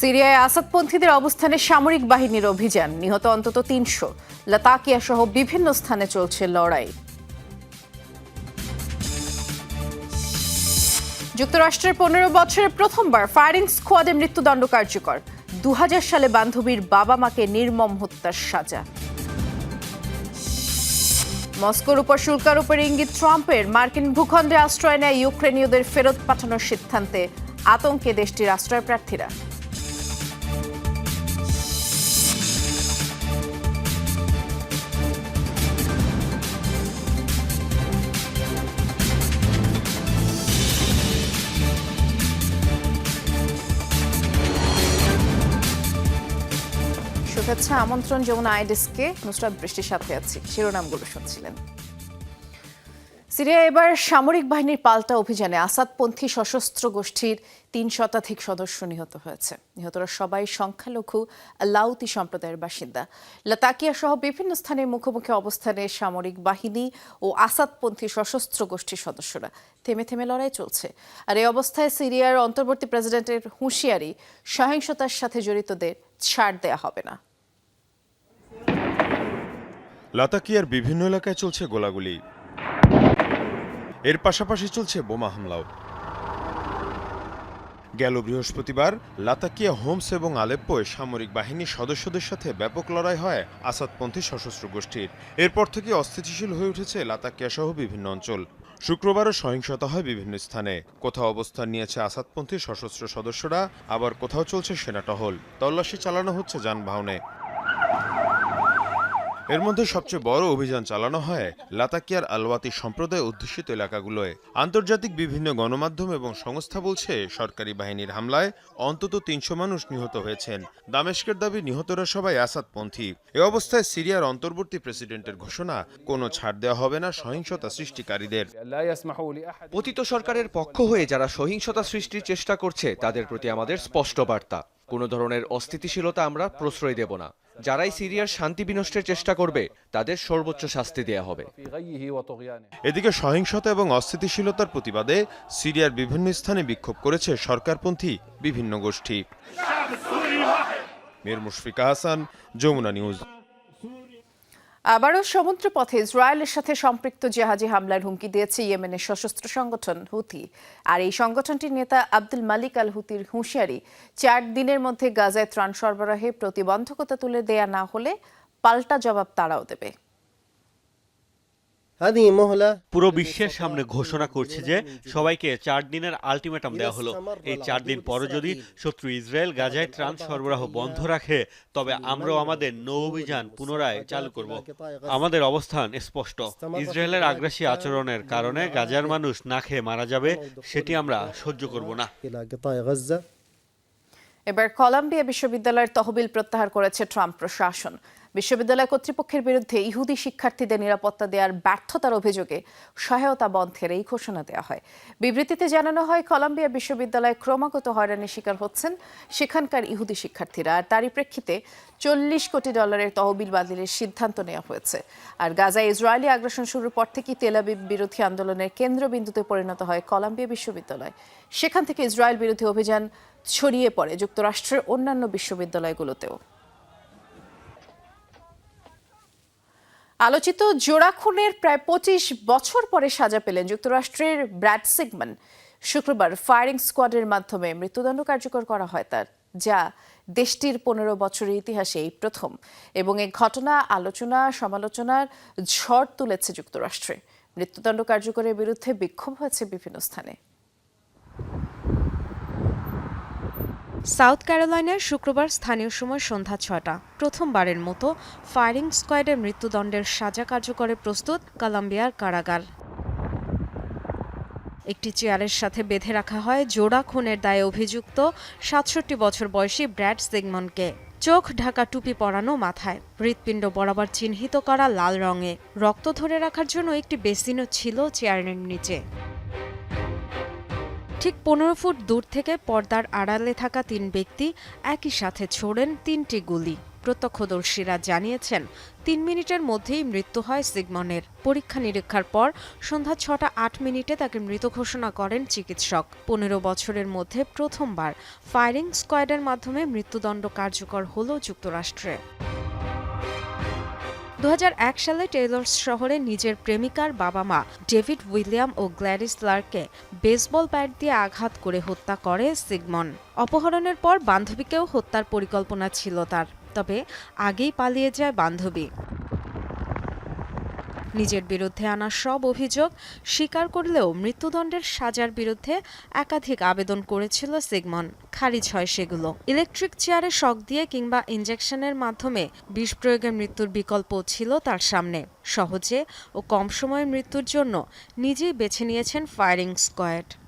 সিরিয়ায় আসাদপন্থীদের অবস্থানে সামরিক বাহিনীর অভিযান। নিহত অন্তত তিনশো। লাতাকিয়া সহ বিভিন্ন স্থানে চলছে লড়াই। যুক্তরাষ্ট্রের পনেরো বছরে প্রথমবার ফায়ারিং স্কোয়াডে মৃত্যুদণ্ড কার্যকর। দু হাজার সালে বান্ধবীর বাবা মাকে নির্মম হত্যার সাজা। মস্কোর উপর শুল্কার উপর ইঙ্গিত ট্রাম্পের। মার্কিন ভূখণ্ডে আশ্রয় নেয় ইউক্রেনীয়দের ফেরত পাঠানোর সিদ্ধান্তে আতঙ্কে দেশটির আশ্রয় প্রার্থীরা শুভেচ্ছা আমন্ত্রণ যমুনা আইডিসকে নুসরাত বৃষ্টির সাথে আছি। শিরোনামগুলো শুনছিলেন। সিরিয়া এবার সামরিক বাহিনীর পাল্টা অভিযানে আসাদপন্থী সশস্ত্র গোষ্ঠীর তিন শতাধিক সদস্য নিহত হয়েছে। নিহতরা সবাই সংখ্যালঘু লাউতি সম্প্রদায়ের বাসিন্দা। লাতাকিয়া সহ বিভিন্ন স্থানে মুখোমুখি অবস্থানে সামরিক বাহিনী ও আসাদপন্থী সশস্ত্র গোষ্ঠীর সদস্যরা থেমে থেমে লড়াই চলছে। আর এই অবস্থায় সিরিয়ার অন্তর্বর্তী প্রেসিডেন্টের হুঁশিয়ারি সহিংসতার সাথে জড়িতদের ছাড় দেয়া হবে না। লাতাকিয়ার বিভিন্ন এলাকায় চলছে গোলাগুলি। এর পাশাপাশি চলছে বোমা হামলাও। গেল বৃহস্পতিবার, লাতাকিয়া হোমস এবং আলেপ্পোয় সামরিক বাহিনীর সদস্যদের সাথে ব্যাপক লড়াই হয় আসাদপন্থী সশস্ত্র গোষ্ঠীর। এরপর থেকে অস্থিতিশীল হয়ে উঠেছে লাতাকিয়া সহ বিভিন্ন অঞ্চল। শুক্রবারও সহিংসতা হয় বিভিন্ন স্থানে। কোথাও অবস্থান নিয়েছে আসাদপন্থী সশস্ত্র সদস্যরা, আবার কোথাও চলছে সেনা টহল। তল্লাশি চালানো হচ্ছে যানবাহনে। এর মধ্যে সবচেয়ে বড় অভিযান চালানো হয় লাতাকিয়ার আলওয়াতি সম্প্রদায় অধ্যুষিত এলাকাগুলোয়। আন্তর্জাতিক বিভিন্ন গণমাধ্যম এবং সংস্থা বলছে, সরকারি বাহিনীর হামলায় অন্তত তিনশো মানুষ নিহত হয়েছেন। দামেস্কের দাবি, নিহতরা সবাই আসাদপন্থী। এ অবস্থায় সিরিয়ার অন্তর্বর্তী প্রেসিডেন্টের ঘোষণা, কোনো ছাড় দেওয়া হবে না সহিংসতা সৃষ্টিকারীদের। পতিত সরকারের পক্ষ হয়ে যারা সহিংসতা সৃষ্টির চেষ্টা করছে, তাদের প্রতি আমাদের স্পষ্ট বার্তা। কোনো ধরনের অস্থিতিশীলতা আমরা প্রশ্রয় দেব না। যারাই সিরিয়ার শান্তি বিনষ্টের চেষ্টা করবে, তাদের সর্বোচ্চ শাস্তি দেয়া হবে। এদিকে সহিংসতা এবং অস্থিতিশীলতার প্রতিবাদে সিরিয়ার বিভিন্ন স্থানে বিক্ষোভ করেছে সরকারপন্থী বিভিন্ন গোষ্ঠী। মীর মুশফিকা হাসান, যমুনা নিউজ। আবারও সমুদ্র পথে ইসরায়েলের সাথে সম্পৃক্ত জাহাজি হামলার হুমকি দিয়েছে ইয়েমেনের সশস্ত্র সংগঠন হুথি। আর এই সংগঠনটির নেতা আব্দুল মালিক আল হুতির হুঁশিয়ারি, চার দিনের মধ্যে গাজায় ত্রাণ সরবরাহে প্রতিবন্ধকতা তুলে দেয়া না হলে পাল্টা জবাব তারাও দেবে। পুরো বিশ্বের সামনে ঘোষণা করছে যে সবাইকে চার দিনের আলটিমেটাম দেওয়া হলো। এই চার দিন পরও যদি শত্রু ইসরায়েল গাজায় ত্রাণ সরবরাহ বন্ধ রাখে তবে আমরাও আমাদের নৌ অভিযান পুনরায় চালু করব। আমাদের অবস্থান স্পষ্ট। ইসরায়েলের আগ্রাসী আচরণের কারণে গাজার মানুষ না খেয়ে মারা যাবে সেটি আমরা সহ্য করব না। এবার কলাম্বিয়া বিশ্ববিদ্যালয়ের তহবিল প্রত্যাহার করেছে ট্রাম্প প্রশাসন। বিশ্ববিদ্যালয় কর্তৃপক্ষের বিরুদ্ধে ইহুদি শিক্ষার্থীদের নিরাপত্তা দেওয়ার ব্যর্থতার অভিযোগে সহায়তা বন্ধের এই ঘোষণা দেওয়া হয়। বিবৃতিতে জানানো হয়, কলাম্বিয়া বিশ্ববিদ্যালয়ে ক্রমাগত হয়রানির শিকার হচ্ছেন সেখানকার ইহুদি শিক্ষার্থীরা। আর তারই প্রেক্ষিতে চল্লিশ কোটি ডলারের তহবিল বাতিলের সিদ্ধান্ত নেওয়া হয়েছে। আর গাজায় ইসরায়েলি আগ্রাসন শুরুর পর থেকেই তেলাবিব বিরোধী আন্দোলনের কেন্দ্রবিন্দুতে পরিণত হয় কলাম্বিয়া বিশ্ববিদ্যালয়। সেখান থেকে ইসরায়েল বিরোধী অভিযান ছড়িয়ে পড়ে যুক্তরাষ্ট্রের অন্যান্য বিশ্ববিদ্যালয়গুলোতেও। আলোচিত জোড়া খুনের প্রায় পঁচিশ বছর পরে সাজা পেলেন যুক্তরাষ্ট্রের ব্র্যাড সিগমান। শুক্রবার ফায়ারিং স্কোয়াডের মাধ্যমে মৃত্যুদণ্ড কার্যকর করা হয় তার, যা দেশটির পনেরো বছরের ইতিহাসে এই প্রথম এবং এই ঘটনা আলোচনা, সমালোচনার ঝড় তুলেছে যুক্তরাষ্ট্রে। মৃত্যুদণ্ড কার্যকরের বিরুদ্ধে বিক্ষোভ হয়েছে বিভিন্ন স্থানে। সাউথ ক্যারোলাইনার শুক্রবার স্থানীয় সময় সন্ধ্যা ছটা প্রথমবারের মতো ফায়ারিং স্কোয়াডের মৃত্যুদণ্ডের সাজা কার্যকরে প্রস্তুত কলম্বিয়ার কারাগার। একটি চেয়ারের সাথে বেঁধে রাখা হয় জোড়া খুনের দায়ে অভিযুক্ত সাতষট্টি বছর বয়সী ব্র্যাড সিগমনকে। চোখ ঢাকা টুপি পরানো মাথায়। হৃৎপিণ্ড বরাবর চিহ্নিত করা লাল রঙে। রক্ত ধরে রাখার জন্য একটি বেসিনও ছিল চেয়ারের নিচে। ঠিক পনেরো ফুট দূর থেকে পর্দার আড়ালে থাকা তিন ব্যক্তি একই সাথে ছোড়েন তিনটি গুলি। প্রত্যক্ষদর্শীরা জানিয়েছেন, তিন মিনিটের মধ্যেই মৃত্যু হয় সিগমনের। পরীক্ষা নিরীক্ষার পর সন্ধ্যা ছটা আট মিনিটে তাকে মৃত ঘোষণা করেন চিকিৎসক। পনেরো বছরের মধ্যে প্রথমবার ফায়ারিং স্কোয়াডের মাধ্যমে মৃত্যুদণ্ড কার্যকর হল যুক্তরাষ্ট্রে। দু হাজার এক সালে টেইলর্স শহরে নিজের প্রেমিকার বাবা মা ডেভিড উইলিয়াম ও গ্ল্যারিস লার্ককে বেসবল ব্যাট দিয়ে আঘাত করে হত্যা করে সিগমন। অপহরণের পর বান্ধবীকেও হত্যার পরিকল্পনা ছিল তার, তবে আগেই পালিয়ে যায় বান্ধবী। নিজের বিরুদ্ধে আনা সব অভিযোগ স্বীকার করলেও মৃত্যুদণ্ডের সাজার বিরুদ্ধে একাধিক আবেদন করেছিল সিগমন। খারিজ হয় সেগুলো। ইলেকট্রিক চেয়ারে শক দিয়ে কিংবা ইঞ্জেকশনের মাধ্যমে বিষ প্রয়োগে মৃত্যুর বিকল্প ছিল তার সামনে। সহজে ও কম সময়ে মৃত্যুর জন্য নিজেই বেছে নিয়েছেন firing squad.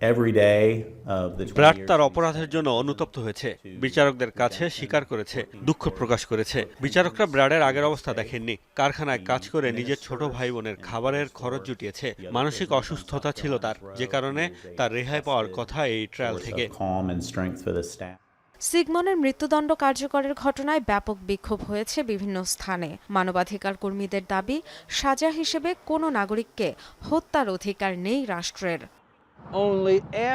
Every day of the 20 ব্র্যাড years তার অপরাধের জন্য অনুতপ্ত হয়েছে। বিচারকদের কাছে স্বীকার করেছে দুঃখ প্রকাশ করেছে। বিচারকরা ব্রাডের আগের অবস্থা দেখেননি। কারখানায় কাজ করে নিজের ছোট ভাই বোনের খাবারের খরচ জুটিয়েছে। মানসিক অসুস্থতা ছিল তার। যে কারণে তার রেহাই পাওয়ার কথা এই ট্রায়াল থেকে. সিগমনের মৃত্যুদণ্ড কার্যকরের ঘটনায় ব্যাপক বিক্ষোভ হয়েছে বিভিন্ন স্থানে। মানবাধিকার কর্মীদের দাবি সাজা হিসেবে কোনো নাগরিককে হত্যার অধিকার নেই রাষ্ট্রের।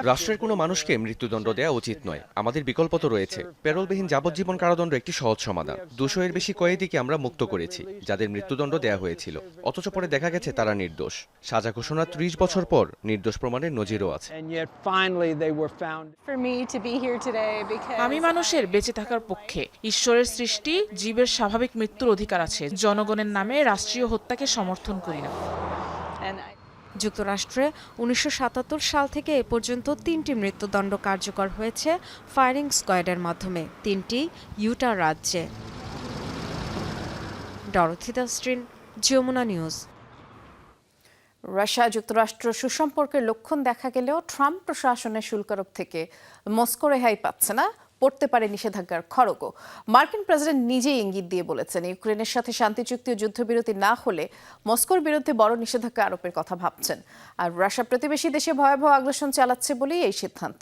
রাষ্ট্রের কোনো মানুষকে মৃত্যুদণ্ড দেওয়া উচিত নয়। আমাদের বিকল্প তো রয়েছে। পেরোলবিহীন যাবজ্জীবন কারাদণ্ড একটি সহজ সমাধান। দুশো এর বেশি কয়েদিকে আমরা মুক্ত করেছি। যাদের মৃত্যুদণ্ড দেওয়া হয়েছিল। অথচ পরে দেখা গেছে তারা নির্দোষ। সাজা ঘোষণার ত্রিশ বছর পর নির্দোষ প্রমাণের নজিরও আছে। আমি মানুষের বেঁচে থাকার পক্ষে। ঈশ্বরের সৃষ্টি জীবের স্বাভাবিক মৃত্যুর অধিকার আছে। জনগণের নামে রাষ্ট্রীয় হত্যাকে সমর্থন করি না। যুক্তরাষ্ট্রে উনিশশো সাতাত্তর সাল থেকে এ পর্যন্ত তিনটি মৃত্যুদণ্ড কার্যকর হয়েছে ফায়ারিং স্কোয়াডের মাধ্যমে, তিনটি ইউটা রাজ্যে। ডরথিতা স্ট্রিন, যমুনা নিউজ। রাশিয়া যুক্তরাষ্ট্র সুসম্পর্কের লক্ষণ দেখা গেলেও ট্রাম্প প্রশাসনের শুল্ক আরোপ থেকে মস্কো রেহাই পাচ্ছে না। পড়তে পারে নিষেধাজ্ঞার খড়গও মার্কিন প্রেসিডেন্ট নিজেই ইঙ্গিত দিয়ে বলেছেন, ইউক্রেনের সাথে শান্তি চুক্তি ও যুদ্ধবিরতি না হলে মস্কোর বিরুদ্ধে বড় নিষেধাজ্ঞা আরোপের কথা ভাবছেন। আর রাশিয়া প্রতিবেশী দেশে ভয়াবহ আগ্রাসন চালাচ্ছে বলেই এই সিদ্ধান্ত।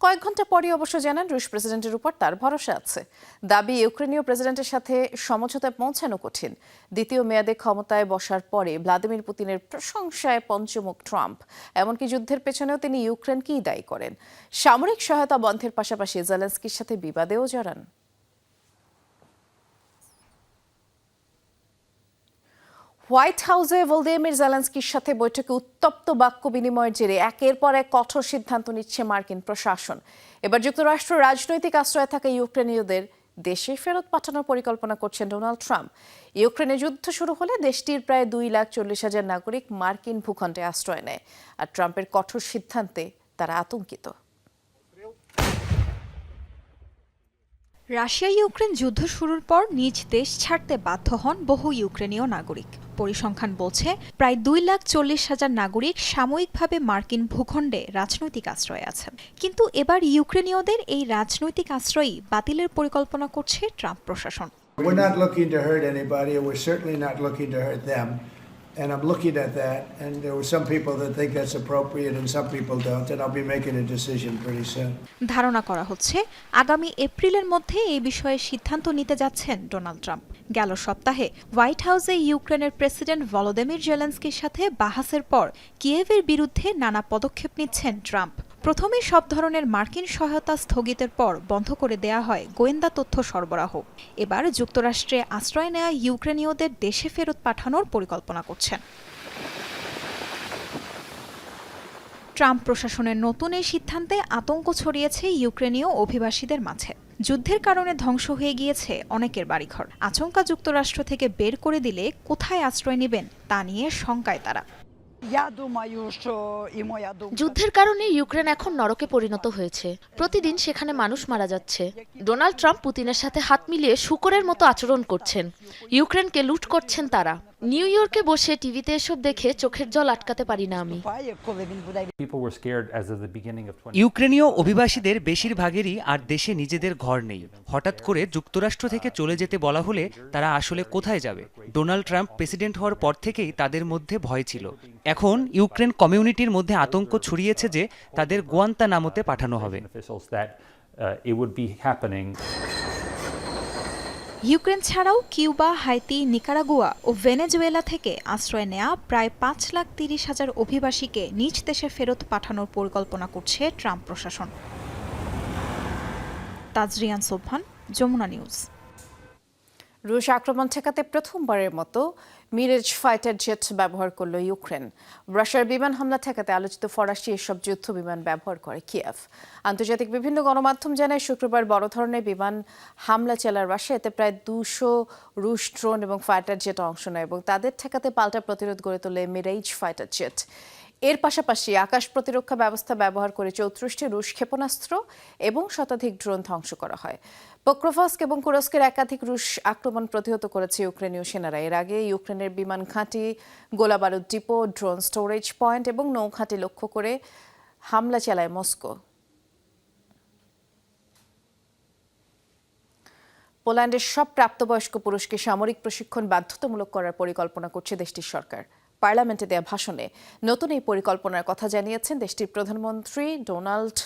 কয়েক ঘণ্টা পরই অবশ্য জানান রুশ প্রেসিডেন্টের উপর তার ভরসা আছে। দাবি, ইউক্রেনীয় প্রেসিডেন্টের সাথে সমঝোতায় পৌঁছানো কঠিন। দ্বিতীয় মেয়াদে ক্ষমতায় বসার পরে ভ্লাদিমির পুতিনের প্রশংসায় পঞ্চমুখ ট্রাম্প। এমনকি যুদ্ধের পেছনেও তিনি ইউক্রেনকেই দায়ী করেন। সামরিক সহায়তা বন্ধের পাশাপাশি জেলেন্সকির সাথে বিবাদেও জড়ান। হোয়াইট হাউসে ভলদিমির জেলেন্সকির সাথে বৈঠকে উত্তপ্ত বাক্য বিনিময়ের জেরে একের পর এক কঠোর সিদ্ধান্ত নিচ্ছে মার্কিন প্রশাসন। এবার যুক্তরাষ্ট্র রাজনৈতিক আশ্রয়ে থাকা ইউক্রেনীয়দের দেশে ফেরত পাঠানোর পরিকল্পনা করছেন ডোনাল্ড ট্রাম্প। ইউক্রেনে যুদ্ধ শুরু হলে দেশটির প্রায় দুই লাখ চল্লিশ হাজার নাগরিক মার্কিন ভূখণ্ডে আশ্রয় নেয়। আর ট্রাম্পের কঠোর সিদ্ধান্তে তারা আতঙ্কিত। রাশিয়া ইউক্রেন যুদ্ধ শুরুর পর নিজ দেশ ছাড়তে বাধ্য হন বহু ইউক্রেনীয় নাগরিক। পরিসংখ্যান বলছে প্রায় দুই লাখ চল্লিশ হাজার নাগরিক সাময়িকভাবে মার্কিন ভূখণ্ডে রাজনৈতিক আশ্রয়ে আছেন কিন্তু এবার ইউক্রেনীয়দের এই রাজনৈতিক আশ্রয়ই বাতিলের পরিকল্পনা করছে ট্রাম্প প্রশাসন We're not looking to hurt anybody, and we're certainly not looking to hurt them. And I'm looking at that, and there were some people that think that's appropriate and some people don't, and I'll be making a decision pretty soon. ধারণা করা হচ্ছে আগামী এপ্রিলের মধ্যে এই বিষয়ে সিদ্ধান্ত নিতে যাচ্ছেন ডোনাল্ড ট্রাম্প গেল সপ্তাহে হোয়াইট হাউসে ইউক্রেনের প্রেসিডেন্ট ভলোদেমির জেলেন্সকির সাথে বাহাসের পর কিয়েভের বিরুদ্ধে নানা পদক্ষেপ নিচ্ছেন ট্রাম্প। প্রথমে সব ধরনের মার্কিন সহায়তা স্থগিতের পর বন্ধ করে দেয়া হয় গোয়েন্দা তথ্য সরবরাহ। এবার যুক্তরাষ্ট্রে আশ্রয় নেওয়া ইউক্রেনীয়দের দেশে ফেরত পাঠানোর পরিকল্পনা করছেন। ট্রাম্প প্রশাসনের নতুন এই সিদ্ধান্তে আতঙ্ক ছড়িয়েছে ইউক্রেনীয় অভিবাসীদের মাঝে। যুদ্ধের কারণে ধ্বংস হয়ে গিয়েছে অনেকের বাড়িঘর। আচমকা যুক্তরাষ্ট্র থেকে বের করে দিলে কোথায় আশ্রয় নেবেন তা নিয়ে শঙ্কায় তারা। যুদ্ধের কারণে ইউক্রেন এখন নরকে পরিণত হয়েছে। প্রতিদিন সেখানে মানুষ মারা যাচ্ছে। ডোনাল্ড ট্রাম্প পুতিনের সাথে হাত মিলিয়ে শুকরের মতো আচরণ করছেন। ইউক্রেনকে লুট করছেন তারা। নিউ ইয়র্কে বসে টিভিতে এসব দেখে চোখের জল আটকাতে পারি না আমি। People were scared as of the beginning of 20 ইউক্রেনীয় অভিবাসীদের বেশিরভাগেরই আর দেশে নিজেদের ঘর নেই। হঠাৎ করে যুক্তরাষ্ট্র থেকে চলে যেতে বলা হলে তারা আসলে কোথায় যাবে? ডোনাল্ড ট্রাম্প প্রেসিডেন্ট হওয়ার পর থেকেই তাদের মধ্যে ভয় ছিল। এখন ইউক্রেন কমিউনিটির মধ্যে আতঙ্ক ছড়িয়েছে যে তাদের গোয়ান্তা নামতে পাঠানো হবে। ইউক্রেন ছাড়াও কিউবা, হাইতি, নিকারাগুয়া ও ভেনেজুয়েলা থেকে আশ্রয় নেয়া প্রায় পাঁচ লাখ তিরিশ হাজার অভিবাসীকে নিজ দেশে ফেরত পাঠানোর পরিকল্পনা করছে ট্রাম্প প্রশাসন। তাজরিয়ান সোভান যমুনা নিউজ। রুশ আক্রমণ ঠেকাতে প্রথমবারের মতো মিরেজ ফাইটার জেট ব্যবহার করল ইউক্রেন। রাশিয়ার বিমান হামলা ঠেকাতে আলোচিত ফরাসি এসব যুদ্ধ বিমান ব্যবহার করে কিয়েভ। আন্তর্জাতিক বিভিন্ন গণমাধ্যম জানায়, শুক্রবার বড় ধরনের বিমান হামলা চালার রাশিয়া। এতে প্রায় দুশো রুশ ড্রোন এবং ফাইটার জেট অংশ নেয় এবং তাদের ঠেকাতে পাল্টা প্রতিরোধ গড়ে তোলে মিরেজ ফাইটার জেট। এর পাশাপাশি আকাশ প্রতিরক্ষা ব্যবস্থা ব্যবহার করে চৌত্রিশটি রুশ ক্ষেপণাস্ত্র এবং শতাধিক ড্রোন ধ্বংস করা হয়। পক্রোভস্ক এবং কুরস্কের একাধিক রুশ আক্রমণ প্রতিহত করেছে ইউক্রেনীয় সেনারা। এর আগে ইউক্রেনের বিমান ঘাঁটি, গোলাবারুদ ডিপো, ড্রোন স্টোরেজ পয়েন্ট এবং নৌঘাঁটি লক্ষ্য করে হামলা চালায় মস্কো। পোল্যান্ডের সব প্রাপ্তবয়স্ক পুরুষকে সামরিক প্রশিক্ষণ বাধ্যতামূলক করার পরিকল্পনা করছে দেশটির সরকার। পার্লামেন্টে দেয়া ভাষণে নতুন এই পরিকল্পনার কথা জানিয়েছেন দেশটির প্রধানমন্ত্রী ডোনাল্ড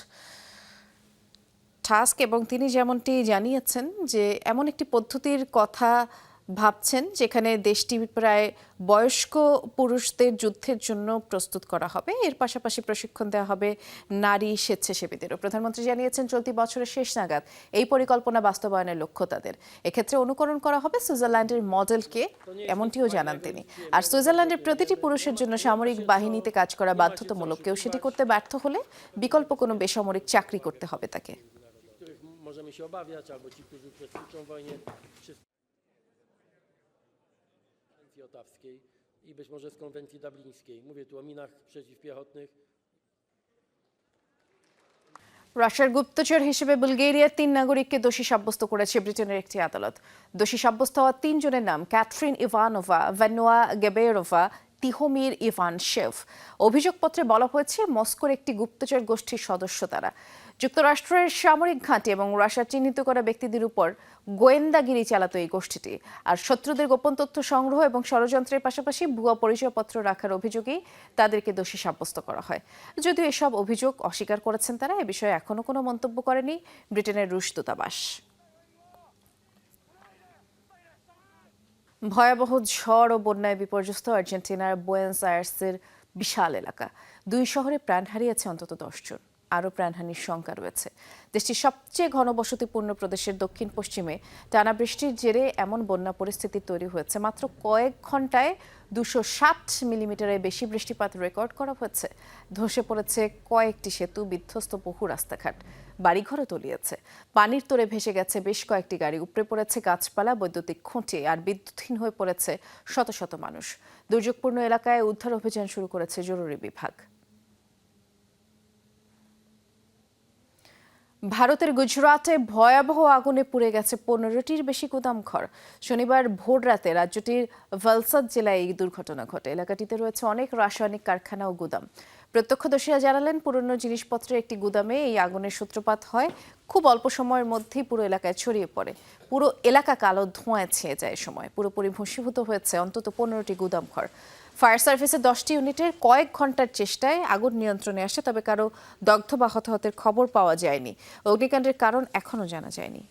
টাস্ক এবং তিনি যেমনটি জানিয়েছেন যে এমন একটি পদ্ধতির কথা ভাবছেন যেখানে দেশটি প্রায় বয়স্ক পুরুষদের যুদ্ধের জন্য প্রস্তুত করা হবে। এর পাশাপাশি প্রশিক্ষণ দেওয়া হবে নারী স্বেচ্ছাসেবীদেরও। প্রধানমন্ত্রী জানিয়েছেন, চলতি বছরের শেষ নাগাদ এই পরিকল্পনা বাস্তবায়নের লক্ষ্য তাদের। এক্ষেত্রে অনুকরণ করা হবে সুইজারল্যান্ডের মডেলকে, এমনটিও জানান তিনি। আর সুইজারল্যান্ডের প্রতিটি পুরুষের জন্য সামরিক বাহিনীতে কাজ করা বাধ্যতামূলক, কেউ সেটি করতে ব্যর্থ হলে বিকল্প কোনো বেসামরিক চাকরি করতে হবে তাকে। Otawskiej i być może z konwencji dublińskiej. Mówię tu o minach przeciwpiechotnych. রাশিয়ার গুপ্তচর হিসেবে বুলগেরিয়ার তিন নাগরিককে দোষী সাব্যস্ত করেছে ব্রিটেনের একটি আদালত দোষী সাব্যস্ত হওয়া তিনজনের নাম ক্যাথরিন ইভানোভা, ভ্যানোয়া গেবেরোভা, তিহমির ইভান শেফ অভিযোগপত্রে বলা হয়েছে, মস্কোর একটি গুপ্তচর গোষ্ঠীর সদস্য তারা যুক্তরাষ্ট্রের সামরিক ঘাঁটি এবং রাশিয়া চিহ্নিত করা ব্যক্তিদের উপর গোয়েন্দাগিরি চালাতো এই গোষ্ঠীটি। আর শত্রুদের গোপন তথ্য সংগ্রহ এবং ষড়যন্ত্রের পাশাপাশি ভুয়া পরিচয়পত্র রাখার অভিযোগেই তাদেরকে দোষী সাব্যস্ত করা হয়। যদিও এসব অভিযোগ অস্বীকার করেছেন তারা, এ বিষয়ে এখনও কোনো মন্তব্য করেনি ব্রিটেনের রুশ দূতাবাস। ভয়াবহ ঝড় ও বন্যায় বিপর্যস্ত আর্জেন্টিনার বোয়েন্স আয়ার্সের বিশাল এলাকা। দুই শহরে প্রাণ হারিয়েছে অন্তত দশজন আরও প্রাণহানির শঙ্কা রয়েছে। দেশটির সবচেয়ে ঘনবসতিপূর্ণ প্রদেশের দক্ষিণ পশ্চিমে টানা বৃষ্টির জেরে এমন বন্যা পরিস্থিতি তৈরি হয়েছে। মাত্র কয়েক ঘন্টায় দুশো ষাট মিলিমিটারের বেশি বৃষ্টিপাত রেকর্ড করা হয়েছে। ধসে পড়েছে কয়েকটি সেতু, বিধ্বস্ত বহু রাস্তাঘাট, বাড়িঘরও তলিয়েছে। পানির তোরে ভেসে গেছে বেশ কয়েকটি গাড়ি, উপড়ে পড়েছে গাছপালা, বৈদ্যুতিক খুঁটি আর বিদ্যুৎহীন হয়ে পড়েছে শত শত মানুষ। দুর্যোগপূর্ণ এলাকায় উদ্ধার অভিযান শুরু করেছে জরুরি বিভাগ। ভারতের গুজরাটে ভয়াবহ আগুনে পুড়ে গেছে পনেরোটির বেশি গুদাম ঘর। শনিবার ভোর রাতে রাজ্যটির ভালসাদ জেলায় এই দুর্ঘটনা ঘটে। এলাকাটিতে রয়েছে অনেক রাসায়নিক কারখানা ও গুদাম। প্রত্যক্ষদর্শীরা জানালেন, পুরনো জিনিসপত্রের একটি গুদামে এই আগুনের সূত্রপাত হয়। খুব অল্প সময়ের মধ্যেই পুরো এলাকায় ছড়িয়ে পড়ে। পুরো এলাকা কালো ধোঁয়ায় ছেয়ে যায় সময়। পুরোপুরি ভস্মীভূত হয়েছে অন্তত পনেরোটি গুদাম ঘর। ফায়ার সার্ভিসের দশটি ইউনিটের কয়েক ঘণ্টার চেষ্টায় আগুন নিয়ন্ত্রণে আসে, তবে কারও দগ্ধ বা হতাহতের খবর পাওয়া যায়নি। অগ্নিকাণ্ডের কারণ এখনও জানা যায়নি।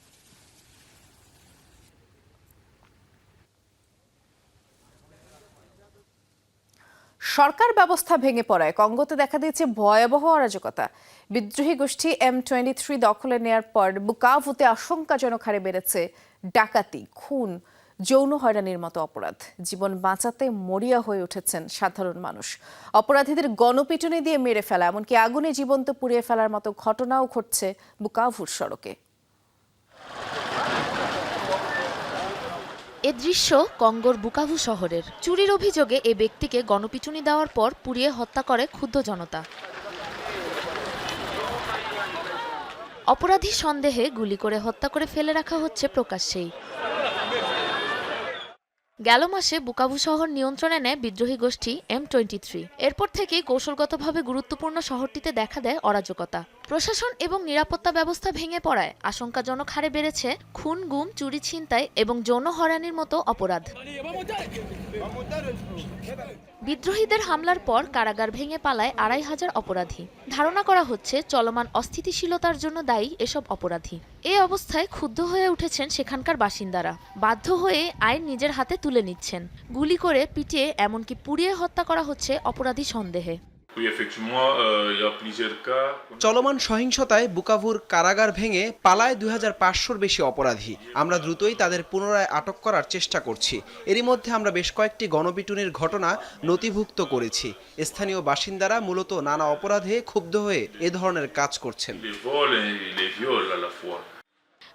সরকার ব্যবস্থা ভেঙে পড়ায়। কঙ্গোতে দেখা দিয়েছে ভয়াবহ অরাজকতা। বিদ্রোহী গোষ্ঠী এম টোয়েন্টি থ্রি দখলে নেয়ার পর বুকাভুতে আশঙ্কাজনক হারে বেড়েছে ডাকাতি, খুন যৌন হয়রানির মতো অপরাধ। জীবন বাঁচাতে মরিয়া হয়ে উঠেছেন সাধারণ মানুষ। অপরাধীদের গণপিটুনি দিয়ে মেরে ফেলা, এমনকি আগুনে জীবন্ত পুড়িয়ে ফেলার মতো ঘটনাও ঘটছে বুকাভুর সড়কে। এ দৃশ্য কঙ্গোর বুকাভু শহরের। চুরির অভিযোগে এ ব্যক্তিকে গণপিটুনি দেওয়ার পর পুড়িয়ে হত্যা করে ক্ষুব্ধ জনতা। অপরাধী সন্দেহে গুলি করে হত্যা করে ফেলে রাখা হচ্ছে প্রকাশ্যেই। গেল মাসে বুকাবু শহর নিয়ন্ত্রণে নেয় বিদ্রোহী গোষ্ঠী এম টোয়েন্টি থ্রি। এরপর থেকেই কৌশলগতভাবে গুরুত্বপূর্ণ শহরটিতে দেখা দেয় অরাজকতা। প্রশাসন এবং নিরাপত্তা ব্যবস্থা ভেঙে পড়ায় আশঙ্কাজনক হারে বেড়েছে খুন, গুম, চুরি, ছিনতাই এবং যৌন হয়রানির মতো অপরাধ। বিদ্রোহীদের হামলার পর কারাগার ভেঙে পালায় আড়াই হাজার অপরাধী। ধারণা করা হচ্ছে চলমান অস্থিতিশীলতার জন্য দায়ী এসব অপরাধী। এ অবস্থায় ক্ষুব্ধ হয়ে উঠেছেন সেখানকার বাসিন্দারা। বাধ্য হয়ে আইন নিজের হাতে তুলে নিচ্ছেন। গুলি করে পিটিয়ে এমনকি পুড়িয়ে হত্যা করা হচ্ছে অপরাধী সন্দেহে। চলমান সহিংসতায় বুকাভুর কারাগার ভেঙে পালায় দুই হাজার পাঁচশোর বেশি অপরাধী। আমরা দ্রুতই তাদের পুনরায় আটক করার চেষ্টা করছি। এরই মধ্যে আমরা বেশ কয়েকটি গণপিটুনির ঘটনা নথিভুক্ত করেছি। স্থানীয় বাসিন্দারা মূলত নানা অপরাধে ক্ষুব্ধ হয়ে এ ধরনের কাজ করছেন।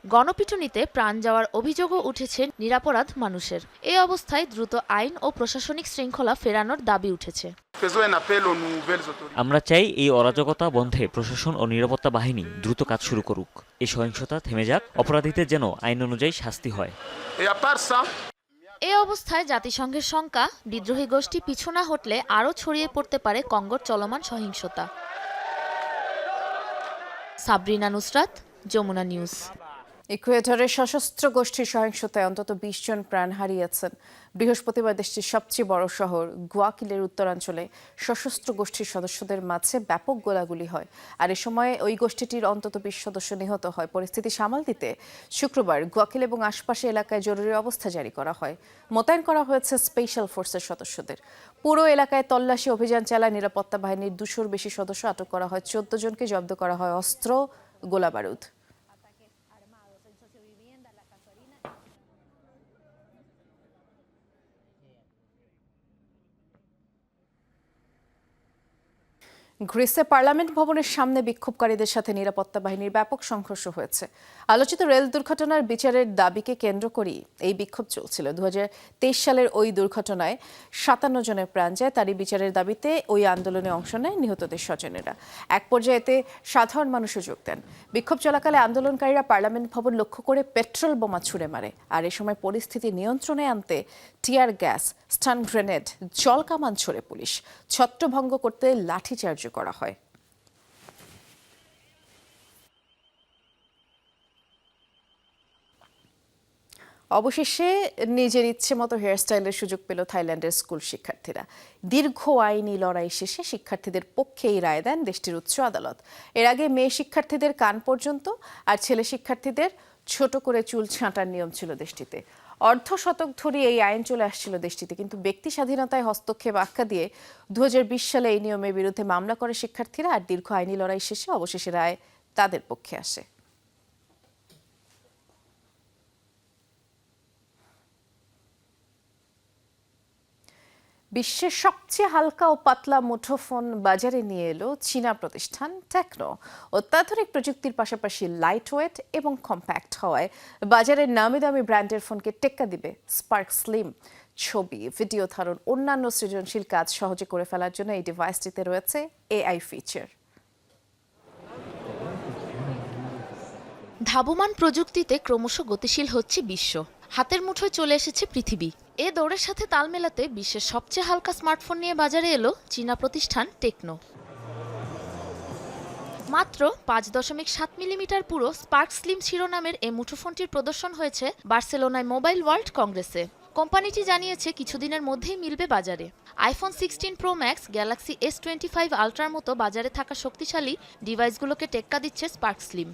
গণপিটুনিতে প্রাণ যাওয়ার অভিযোগও উঠেছে নিরাপরাধ মানুষের। এ অবস্থায় দ্রুত আইন ও প্রশাসনিক শৃঙ্খলা ফেরানোর দাবি উঠেছে। আমরা চাই এই অরাজকতা বন্ধে প্রশাসন ও নিরাপত্তা বাহিনী দ্রুত কাজ শুরু করুক। এই সহিংসতা থেমে যাক অপরাধীদের যেন আইন অনুযায়ী শাস্তি হয়। এ অবস্থায় জাতিসংঘের শঙ্কা বিদ্রোহী গোষ্ঠী পিছু না হটলে আরও ছড়িয়ে পড়তে পারে কঙ্গোর চলমান সহিংসতা। সাবরিনা নুসরাত যমুনা নিউজ। ইকুয়েটরের সশস্ত্র গোষ্ঠীর সহিংসতায় অন্তত বিশ জন প্রাণ হারিয়েছেন। বৃহস্পতিবার দেশটির সবচেয়ে বড় শহর গুয়াকিলের উত্তরাঞ্চলে সশস্ত্র গোষ্ঠীর সদস্যদের মাঝে ব্যাপক গোলাগুলি হয়। আর এ সময় ওই গোষ্ঠীটির অন্তত বিশ সদস্য নিহত হয়। পরিস্থিতি সামাল দিতে শুক্রবার গুয়াকিল এবং আশপাশে এলাকায় জরুরি অবস্থা জারি করা হয়। মোতায়েন করা হয়েছে স্পেশাল ফোর্সের সদস্যদের। পুরো এলাকায় তল্লাশি অভিযান চালায় নিরাপত্তা বাহিনীর দুশোর বেশি সদস্য আটক করা হয়। চোদ্দ জনকে জব্দ করা হয় অস্ত্র, গোলাবারুদ। গ্রিসে পার্লামেন্ট ভবনের সামনে বিক্ষোভকারীদের সাথে নিরাপত্তা বাহিনীর ব্যাপক সংঘর্ষ হয়েছে। আলোচিত রেল দুর্ঘটনার বিচারের দাবিকে কেন্দ্র করেই এই বিক্ষোভ চলছিল। দু সালের ওই দুর্ঘটনায় সাতান্ন জনের প্রাণ যায়। তারই বিচারের দাবিতে ওই আন্দোলনে অংশ নেয় নিহতদের স্বজনেরা। এক পর্যায়ে এতে সাধারণ মানুষও যোগ দেন। বিক্ষোভ চলাকালে আন্দোলনকারীরা পার্লামেন্ট ভবন লক্ষ্য করে পেট্রোল বোমা ছুড়ে মারে। আর এ সময় পরিস্থিতি নিয়ন্ত্রণে আনতে টিয়ার গ্যাস, স্টান গ্রেনেড, জল কামান ছড়ে পুলিশ। ছত্রভঙ্গ করতে লাঠিচার্জ করা হয়। অবশেষে নিজের ইচ্ছে মতো হেয়ারস্টাইলের সুযোগ পেল থাইল্যান্ডের স্কুল শিক্ষার্থীরা। দীর্ঘ আইনি লড়াই শেষে শিক্ষার্থীদের পক্ষে এই রায় দেন দেশটির উচ্চ আদালত। এর আগে মেয়ে শিক্ষার্থীদের কান পর্যন্ত আর ছেলে শিক্ষার্থীদের ছোট করে চুল ছাঁটার নিয়ম ছিল দেশটিতে। অর্ধ শতক ধরে এই আইন চলে আসছিল দেশটিতে, কিন্তু ব্যক্তি স্বাধীনতায় হস্তক্ষেপ আখ্যা দিয়ে দু হাজার বিশ সালে এই নিয়মের বিরুদ্ধে মামলা করে শিক্ষার্থীরা আর দীর্ঘ আইনি লড়াই শেষে অবশেষে রায় তাদের পক্ষে আসে। বিশ্বের সবচেয়ে হালকা ও পাতলা মুঠোফোন বাজারে নিয়ে এলো চীনা প্রতিষ্ঠান টেকনো। অত্যাধুনিক প্রযুক্তির পাশাপাশি লাইট ওয়েট এবং কম্প্যাক্ট হওয়ায় বাজারের নামি দামি ব্র্যান্ডের ফোনকে টেক্কা দিবে স্পার্ক স্লিম ছবি, ভিডিও ধারণ, অন্যান্য সৃজনশীল কাজ সহজে করে ফেলার জন্য এই ডিভাইসটিতে রয়েছে এআই ফিচার ধাবমান প্রযুক্তিতে ক্রমশ গতিশীল হচ্ছে বিশ্ব। হাতের মুঠোয় চলে এসেছে পৃথিবী। এ দৌড়ের সাথে তাল মেলাতে বিশ্বের সবচেয়ে হালকা স্মার্টফোন নিয়ে বাজারে এলো চীনা প্রতিষ্ঠান টেকনো। মাত্র পাঁচ দশমিক সাত মিলিমিটার পুরো স্পার্ক স্লিম শিরোনামের এই মুঠোফোনটির প্রদর্শন হয়েছে বার্সেলোনায় মোবাইল ওয়ার্ল্ড কংগ্রেসে। কোম্পানিটি জানিয়েছে, কিছুদিনের মধ্যেই মিলবে বাজারে। IPhone sixteen Pro Max, Galaxy S twenty five আলট্রার মতো বাজারে থাকা শক্তিশালী ডিভাইসগুলোকে টেক্কা দিচ্ছে স্পার্ক স্লিম।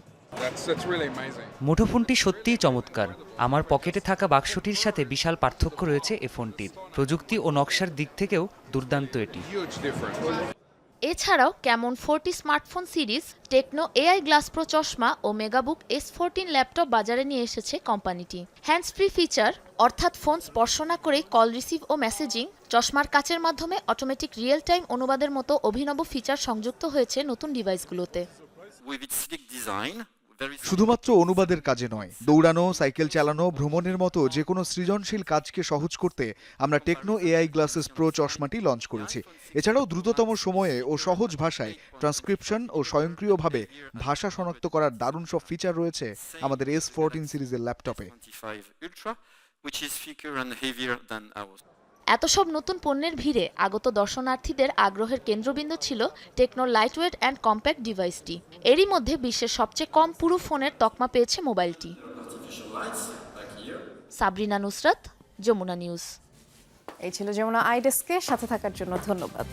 মুঠোফোনটি সত্যিই চমৎকার। আমার পকেটে থাকা বাক্সটির সাথে বিশাল পার্থক্য রয়েছে এ ফোনটির। প্রযুক্তি ও নকশার দিক থেকেও দুর্দান্ত এটি। এছাড়াও Camon forty smartphone series Tecno AI glass Pro চশমা ও মেগাবুক এস ফোরটিন ল্যাপটপ বাজারে নিয়ে এসেছে কোম্পানিটি। হ্যান্ডস ফ্রি ফিচার অর্থাৎ ফোন স্পর্শ না করেই কল রিসিভ ও মেসেজিং চশমার কাচের মাধ্যমে অটোমেটিক রিয়েল টাইম অনুবাদের মতো অভিনব ফিচার সংযুক্ত হয়েছে নতুন ডিভাইসগুলোতে। শুধুমাত্র অনুবাদের কাজে নয়, দৌড়ানো, সাইকেল চালানো, ভ্রমণের মতো যে কোনো সৃজনশীল কাজকে সহজ করতে আমরা টেকনো এআই গ্লাসেস প্রো চশমাটি লঞ্চ করেছি। এছাড়াও দ্রুততম সময়ে ও সহজ ভাষায় ট্রান্সক্রিপশন ও স্বয়ংক্রিয়ভাবে ভাষা শনাক্ত করার দারুণ সব ফিচার রয়েছে আমাদের এস ফোরটিন সিরিজের ল্যাপটপে। এত সব নতুন পণ্যের ভিড়ে আগত দর্শনার্থীদের আগ্রহের কেন্দ্রবিন্দু ছিল টেকনো লাইটওয়েট অ্যান্ড কম্প্যাক্ট ডিভাইসটি এরই মধ্যে বিশ্বের সবচেয়ে কম পুরো ফোনের তকমা পেয়েছে মোবাইলটি। সাবরিনা নুসরাত, যমুনা নিউজ। এই ছিল যমুনা আইডেস্কে সাথে থাকার জন্য ধন্যবাদ।